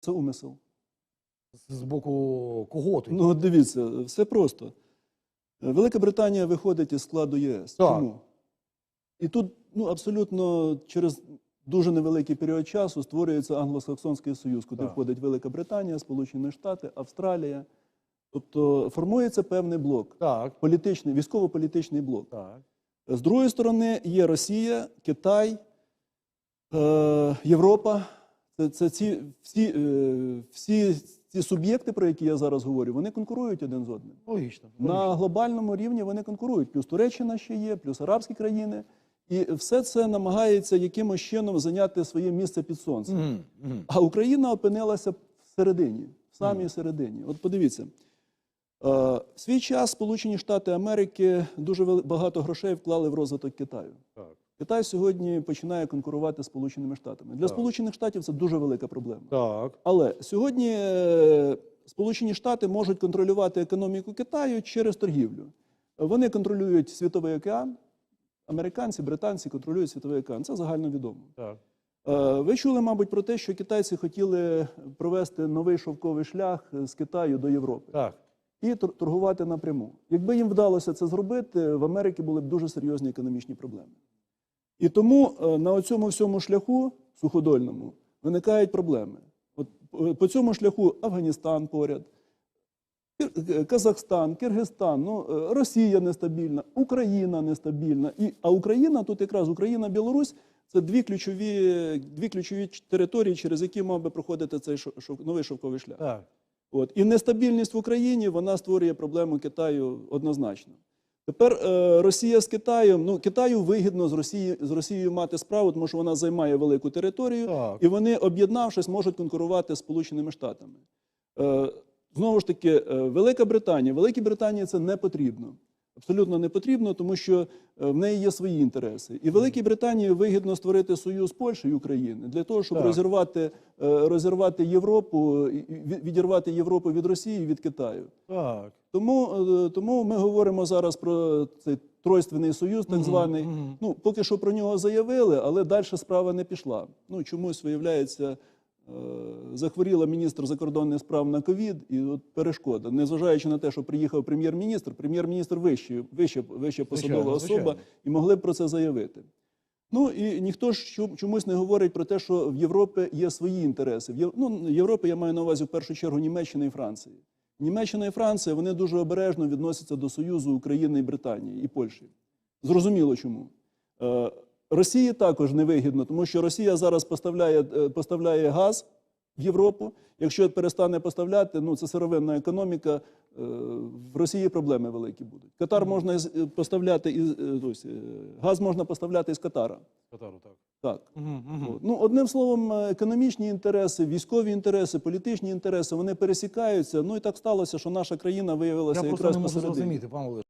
Це умисел. З- боку кого тоді? Ну, от дивіться, все просто. Е, Велика Британія виходить із складу ЄС. Так. Чому? І тут ну, абсолютно через дуже невеликий період часу створюється Англосаксонський Союз, куди Так. входить Велика Британія, Сполучені Штати, Австралія. Тобто формується певний блок, Так, політичний, військово-політичний блок. так. З другої сторони є Росія, Китай, е, Європа. Це, це ці, всі, е, всі ці суб'єкти, про які я зараз говорю, вони конкурують один з одним. Логічно. На глобальному рівні вони конкурують. Плюс Туреччина ще є, плюс арабські країни. І все це намагається якимось чином зайняти своє місце під сонцем. Мгм, мгм. А Україна опинилася всередині, в самій середині. От подивіться. Е, В свій час Сполучені Штати Америки дуже багато грошей вклали в розвиток Китаю. Так. Китай сьогодні починає конкурувати з Сполученими Штатами. Для Так. Сполучених Штатів це дуже велика проблема. Так. Але сьогодні е, Сполучені Штати можуть контролювати економіку Китаю через торгівлю. Вони контролюють світовий океан. Американці, британці контролюють світовий океан. Це загальновідомо. Так. Е, Ви чули, мабуть, про те, що китайці хотіли провести новий шовковий шлях з Китаю до Європи Так. і торгувати напряму. Якби їм вдалося це зробити, в Америці були б дуже серйозні економічні проблеми. І тому е, на цьому всьому шляху суходольному виникають проблеми. От е, по цьому шляху Афганістан поряд, е, Казахстан, Киргизстан, ну, Росія нестабільна, Україна нестабільна. І, а Україна, тут якраз Україна, Білорусь це дві ключові, дві ключові території, через які мав би проходити цей шов- новий шовковий шлях. Так. От. І нестабільність в Україні вона створює проблему Китаю однозначно. Тепер е, Росія з Китаєм. Ну, Китаю вигідно з Росії, з Росією мати справу, тому що вона займає велику територію, Так. і вони, об'єднавшись, можуть конкурувати з Сполученими Штатами. Е, знову ж таки, е, Велика Британія. Великій Британії це не потрібно. Абсолютно не потрібно, тому що е, в неї є свої інтереси. І Великій Британії вигідно створити союз Польщі і України для того, щоб Так. розірвати, е, розірвати Європу, відірвати Європу від Росії і від Китаю. Так. Тому, е, тому ми говоримо зараз про цей тройственний союз, так званий. мгм. Ну, поки що про нього заявили, але далі справа не пішла. Ну, чомусь, виявляється, захворіла міністр закордонних справ на ковід, і от перешкода. Незважаючи на те, що приїхав прем'єр-міністр, прем'єр-міністр вищий, вища, вища посадова Звичайно, особа, і могли б про це заявити. Ну і ніхто ж чомусь не говорить про те, що в Європі є свої інтереси. В Єв- ну, Європи я маю на увазі в першу чергу Німеччина і Франції. Німеччина і Франція вони дуже обережно відносяться до Союзу України і Британії і Польщі. Зрозуміло чому. Росії також невигідно, тому що Росія зараз поставляє, е, поставляє газ в Європу. Якщо перестане поставляти, ну це сировинна економіка. е, В Росії проблеми великі будуть. Катар можна е, поставляти із ось, газ можна поставляти із Катара. Катару, так. Так. Мгм. Ну, одним словом, економічні інтереси, військові інтереси, політичні інтереси вони пересікаються. Ну і так сталося, що наша країна виявилася Я якраз не можу посередині. зрозуміти, пане Володимире.